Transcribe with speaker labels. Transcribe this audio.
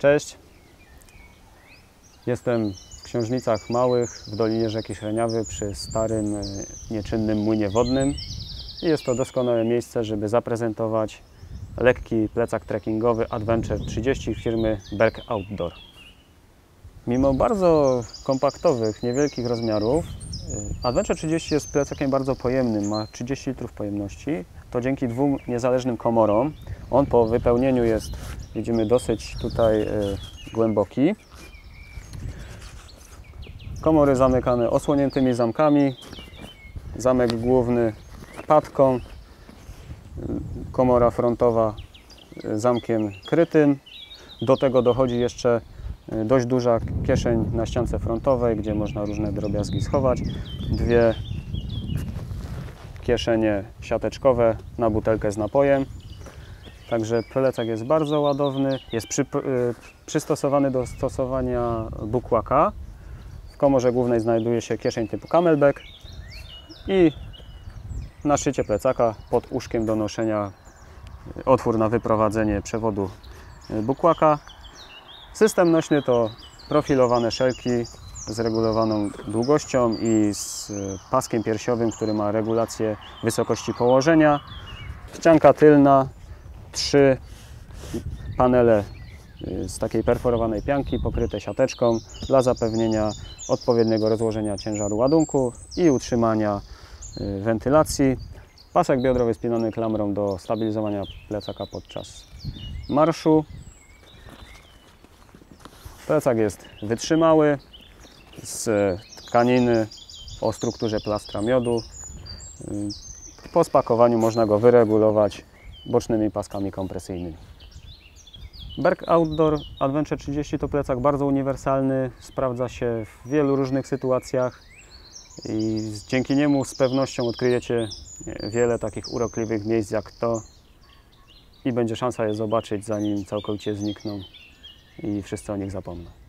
Speaker 1: Cześć. Jestem w Książnicach Małych w Dolinie Rzeki Śreniawy przy starym, e, nieczynnym młynie wodnym. I jest to doskonałe miejsce, żeby zaprezentować lekki plecak trekkingowy Adventure 30 firmy Berg Outdoor. Mimo bardzo kompaktowych, niewielkich rozmiarów, y, Adventure 30 jest plecakiem bardzo pojemnym, ma 30 litrów pojemności. To dzięki dwóm niezależnym komorom. On po wypełnieniu jest, widzimy, dosyć tutaj y, głęboki. Komory zamykane osłoniętymi zamkami. Zamek główny padką. Y, Komora frontowa y, zamkiem krytym. Do tego dochodzi jeszcze y, dość duża kieszeń na ściance frontowej, gdzie można różne drobiazgi schować. Dwie kieszenie siateczkowe na butelkę z napojem. Także plecak jest bardzo ładowny, jest przy, y, przystosowany do stosowania bukłaka. W komorze głównej znajduje się kieszeń typu camelback i na szczycie plecaka pod uszkiem do noszenia y, otwór na wyprowadzenie przewodu y, bukłaka. System nośny to profilowane szelki z regulowaną długością i z paskiem piersiowym, który ma regulację wysokości położenia. Ścianka tylna, trzy panele y, z takiej perforowanej pianki pokryte siateczką dla zapewnienia odpowiedniego rozłożenia ciężaru ładunku i utrzymania y, wentylacji. Pasek biodrowy spinany klamrą do stabilizowania plecaka podczas marszu. Plecak jest wytrzymały, z tkaniny o strukturze plastra miodu. Y, Po spakowaniu można go wyregulować bocznymi paskami kompresyjnymi. Berg Outdoor Adventure 30 to plecak bardzo uniwersalny, sprawdza się w wielu różnych sytuacjach i dzięki niemu z pewnością odkryjecie wiele takich urokliwych miejsc jak to i będzie szansa je zobaczyć zanim całkowicie znikną i wszyscy o nich zapomną.